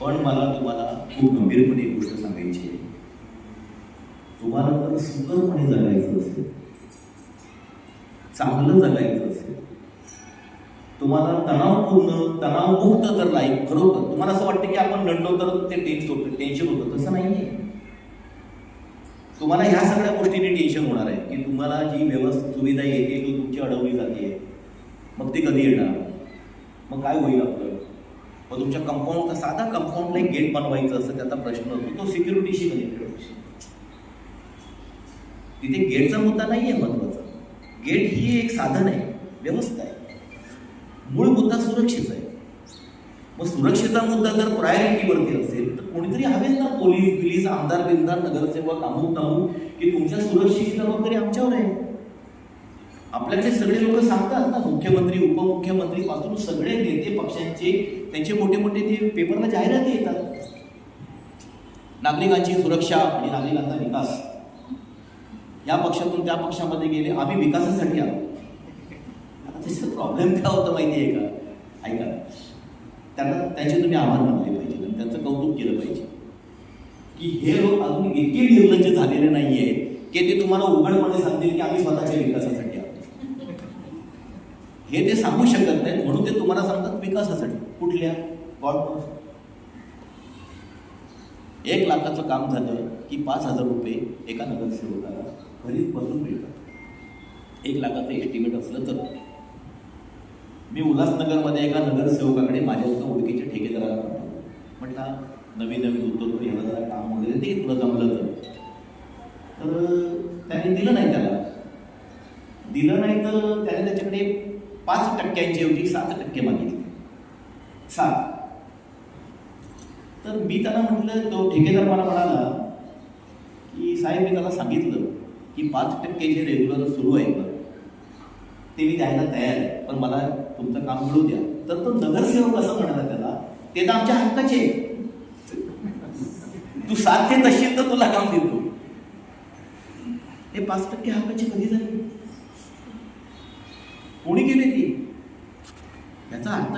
पण मला तुम्हाला खूप गंभीरपणे एक गोष्ट सांगायची आहे. तुम्हाला जर सुंदरपणे जगायचं असेल चांगलं जगायचं असेल तुम्हाला तणावपूर्ण तणावमुक्त जर लाईफ खरोखर तुम्हाला असं वाटतं की आपण लढलो तर ते टेन्स होतं टेन्शन होतं. तसं नाही आहे तुम्हाला ह्या सगळ्या गोष्टींनी टेन्शन होणार आहे की तुम्हाला जी व्यवस्थित सुविधा येते ती तुमची अडवली जाते मग ती कधी येणार? मग काय होईल आपलं? मग तुमच्या कंपाऊंड साधा कंपाऊंडला एक गेट बनवायचं असं त्याचा प्रश्न होतो. तो सिक्युरिटीशी कनेक्टेड होतो. तिथे गेटचा मुद्दा नाही आहे महत्त्वाचा. गेट ही एक साधन आहे. व्यवस्था आहे. मूळ मुद्दा सुरक्षेचा आहे. मग सुरक्षेचा मुद्दा जर प्रायोरिटीवरती असेल तर कोणीतरी हवेच ना पोलीस बिलीस आमदार बिमदार नगरसेवक अमुक तमुक की तुमच्या सुरक्षेची जबाबदारी आमच्यावर आहे. आपल्याकडे सगळे लोक सांगतात ना मुख्यमंत्री उपमुख्यमंत्री पासून सगळे नेते पक्षांचे त्यांचे मोठे मोठे ते पेपरला जाहिराती येतात नागरिकांची सुरक्षा आणि नागरिकांचा विकास. या पक्षातून त्या पक्षामध्ये गेले आम्ही विकासासाठी आलो. आता त्याचा प्रॉब्लेम काय होतं माहिती आहे का? ऐका. त्यांना त्यांचे तुम्ही आभार मानले पाहिजे आणि त्यांचं कौतुक केलं पाहिजे. की हे लोक अजून इतके निर्लज्ज झालेले नाही आहेत की ते तुम्हाला उघडपणे सांगतील की आम्ही स्वतःच्या विकासासाठी हे ते सांगू शकत नाहीत म्हणून ते तुम्हाला सांगतात विकासासाठी. कुठल्या? गॉड एक लाखाचं काम झालं की पाच हजार रुपये एका नगरसेवकाला घरीच बसून मिळतात. एक लाखाचं एस्टिमेट असलं तर. मी उल्हासनगरमध्ये एका नगरसेवकाकडे माझ्या एका ओळखीच्या ठेकेदाराला पाठवलं म्हटलं नवीन नवीन उतरतो ह्याला जरा काम वगैरे ते तुला जमलं तर. तर त्याने दिलं नाही त्याला. दिलं नाही तर त्याने त्याच्याकडे पाच टक्क्यांची ऐवजी सात टक्के मागितले. सात. तर मी त्याला म्हटलं तो ठेकेदार मला म्हणाला की साहेब मी त्याला सांगितलं की पाच टक्के जे रेग्युलर सुरू आहे ना ते मी द्यायला तयार आहे पण मला तुमचं काम मिळू द्या. तर तो नगरसेवक असं म्हणाला त्याला ते तर आमच्या हक्काचे तू साथ देत असशील तर तुला काम देतो. हे पाच टक्के हक्काचे कधी झाले? कोणी केले ती? याचा अर्थ